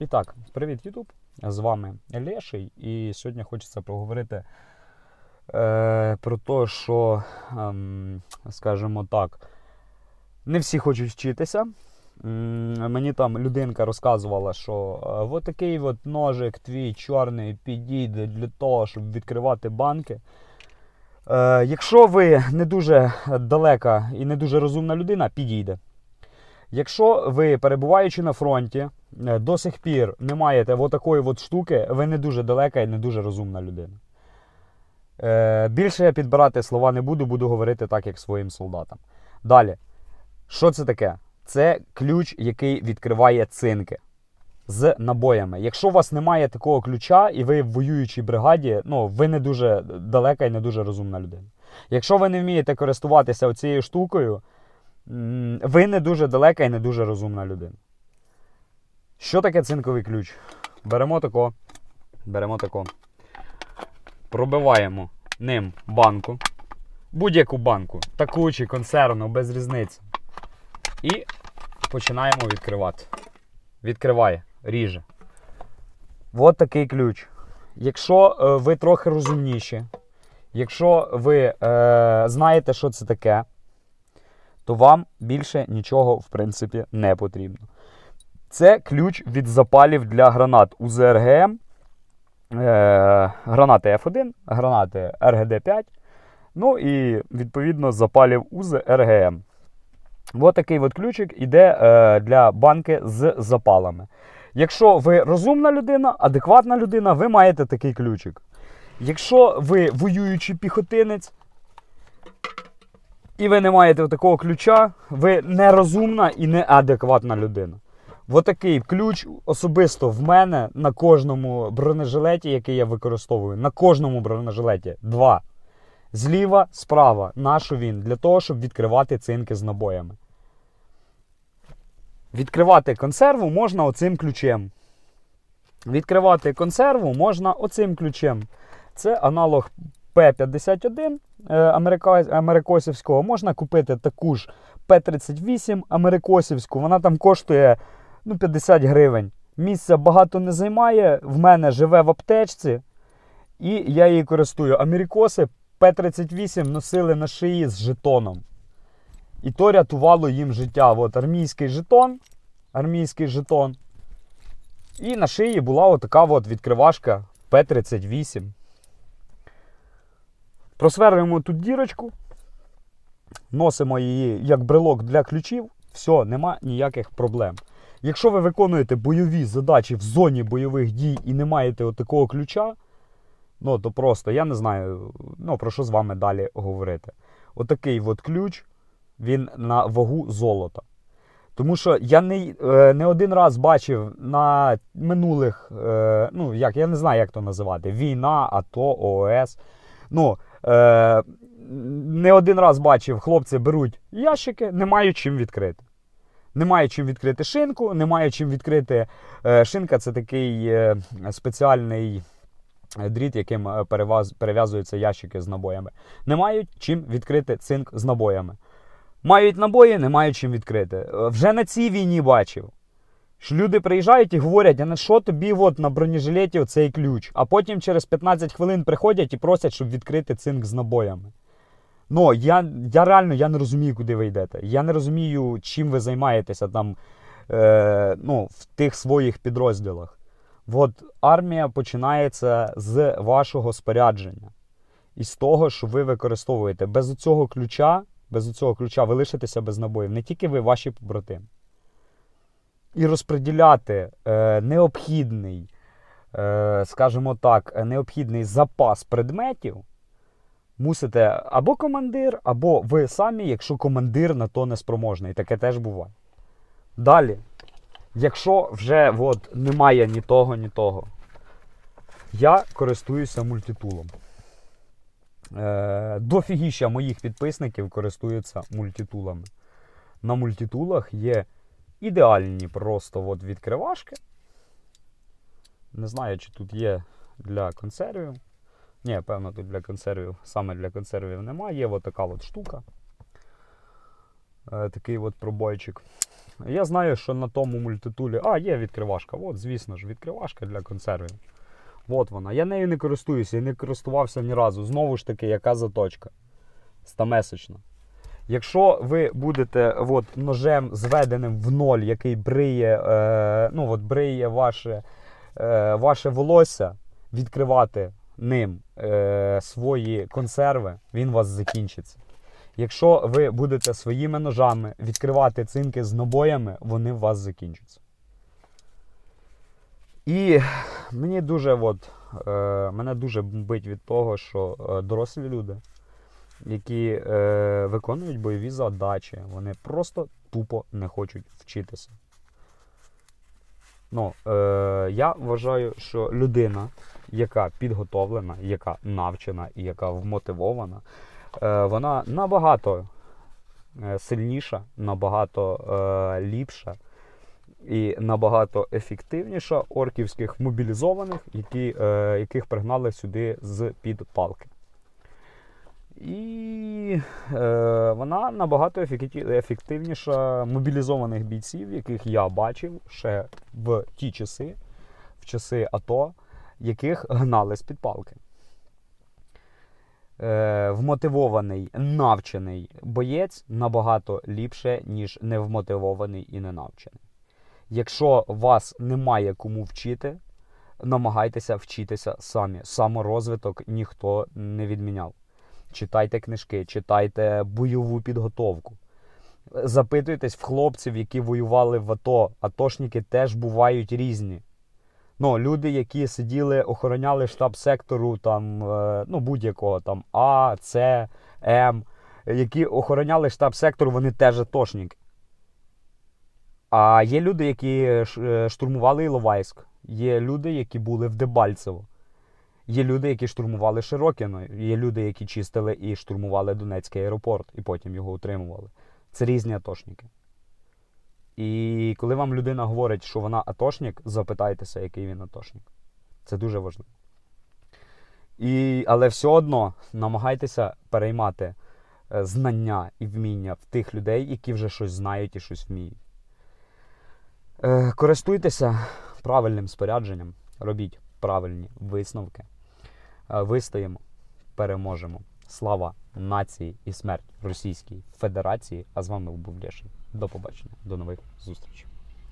І так, привіт, Ютуб! З вами Леший, і сьогодні хочеться поговорити е, про те, що, ем, скажімо так, не всі хочуть вчитися. Мені там людинка розказувала, що е, от такий от ножик твій чорний підійде для того, щоб відкривати банки. Е, якщо ви не дуже далека і не дуже розумна людина, підійде. Якщо ви, перебуваючи на фронті, е, до сих пір не маєте отакої от штуки, ви не дуже далека і не дуже розумна людина. Е, більше я підбирати слова не буду, буду говорити так, як своїм солдатам. Далі. Що це таке? Це ключ, який відкриває цинки з набоями. Якщо у вас немає такого ключа, і ви в воюючій бригаді, ну, ви не дуже далека і не дуже розумна людина. Якщо ви не вмієте користуватися цією штукою, ви не дуже далека і не дуже розумна людина. Що таке цинковий ключ? Беремо тако, беремо тако. Пробиваємо ним банку. Будь-яку банку, таку чи консервну, без різниці. І починаємо відкривати. Відкриває, ріже. От такий ключ. Якщо е, ви трохи розумніші, якщо ви е, знаєте, що це таке, то вам більше нічого, в принципі, не потрібно. Це ключ від запалів для гранат УЗРГМ, е, гранати F1, гранати РГД-5, ну і відповідно запалів УЗРГМ. Ось такий от ключик іде е, для банки з запалами. Якщо ви розумна людина, адекватна людина, ви маєте такий ключик. Якщо ви воюючий піхотинець, і ви не маєте такого ключа, ви нерозумна і неадекватна людина. Отакий ключ особисто в мене на кожному бронежилеті, який я використовую. На кожному бронежилеті. Два. Зліва, справа. Нащо він? Для того, щоб відкривати цинки з набоями. Відкривати консерву можна оцим ключем. Відкривати консерву можна оцим ключем. Це аналог П-51 е, америкосівського. Можна купити таку ж П-38 америкосівську. Вона там коштує ну, 50 гривень. Місця багато не займає. В мене живе в аптечці. І я її користую. Америкоси П-38 носили на шиї з жетоном. І то рятувало їм життя. От армійський жетон. Армійський жетон. І на шиї була отака от відкривашка П-38. Просверлюємо тут дірочку. Носимо її як брелок для ключів. Все, нема ніяких проблем. Якщо ви виконуєте бойові задачі в зоні бойових дій і не маєте отакого ключа, ну то просто я не знаю, ну, про що з вами далі говорити. Отакий от ключ, він на вагу золота. Тому що я не, е, не один раз бачив на минулих, е, ну як я не знаю, як то називати, війна, АТО, ООС. Ну, е, не один раз бачив, хлопці беруть ящики, не мають чим відкрити. Немає чим відкрити шинку, немає чим відкрити. Е, шинка це такий е, спеціальний дріт, яким е, перев'язуються ящики з набоями. Не мають чим відкрити цинк з набоями. Мають набої, не мають чим відкрити. Е, Вже на цій війні бачив. Що люди приїжджають і говорять, а на що тобі от на бронежилеті цей ключ? А потім через 15 хвилин приходять і просять, щоб відкрити цинк з набоями. Ну, я, я реально я не розумію, куди ви йдете. Я не розумію, чим ви займаєтеся там е, ну, в тих своїх підрозділах. От армія починається з вашого спорядження. І з того, що ви використовуєте. Без цього ключа, без цього ключа ви лишитеся без набоїв. Не тільки ви, ваші побратими. І розподіляти е, необхідний, е, скажімо так, е, необхідний запас предметів мусите або командир, або ви самі, якщо командир на то не спроможний. Таке теж буває. Далі, якщо вже от, немає ні того, ні того, я користуюся мультитулом. Е, дофігіща моїх підписників користуються мультитулами. На мультитулах є ідеальні просто от відкривашки. Не знаю, чи тут є для консервів. Ні, певно, тут для консервів, саме для консервів немає. Є от така от штука. Е, такий от пробойчик. Я знаю, що на тому мультитулі. А, є відкривашка. От, звісно ж, відкривашка для консервів. От вона. Я нею не користуюся і не користувався ні разу. Знову ж таки, яка заточка? Стамесочна. Якщо ви будете от, ножем зведеним в ноль, який бриє, е, ну, от, бриє ваше, е, ваше волосся, відкривати ним е, свої консерви, він у вас закінчиться. Якщо ви будете своїми ножами відкривати цинки з набоями, вони у вас закінчаться. І мені дуже, от, е, мене дуже бомбить від того, що е, дорослі люди, які е, виконують бойові задачі, вони просто тупо не хочуть вчитися. Ну, е, я вважаю, що людина, яка підготовлена, яка навчена і яка вмотивована, е, вона набагато е, сильніша, набагато е, ліпша і набагато ефективніша орківських мобілізованих, які, е, яких пригнали сюди з під палки. І е, вона набагато ефективніша мобілізованих бійців, яких я бачив ще в ті часи, в часи АТО, яких гнали з під палки. Е, вмотивований, навчений боєць набагато ліпше, ніж невмотивований і ненавчений. Якщо вас немає кому вчити, намагайтеся вчитися самі. Саморозвиток ніхто не відміняв. Читайте книжки, читайте бойову підготовку. Запитуйтесь в хлопців, які воювали в АТО. Атошники теж бувають різні. Ну, люди, які сиділи, охороняли штаб сектору там, е, ну, будь-якого там А, С, М, які охороняли штаб сектору, вони теж атошники. А є люди, які е, штурмували Іловайськ, є люди, які були в Дебальцево. Є люди, які штурмували Широкіно, є люди, які чистили і штурмували Донецький аеропорт, і потім його утримували. Це різні атошники. І коли вам людина говорить, що вона атошник, запитайтеся, який він атошник. Це дуже важливо. І, але все одно намагайтеся переймати е, знання і вміння в тих людей, які вже щось знають і щось вміють. Е, Користуйтеся правильним спорядженням, робіть правильні висновки. Вистоїмо, переможемо. Слава нації і смерть Російській Федерації. А з вами був Лєшин. До побачення, до нових зустрічей.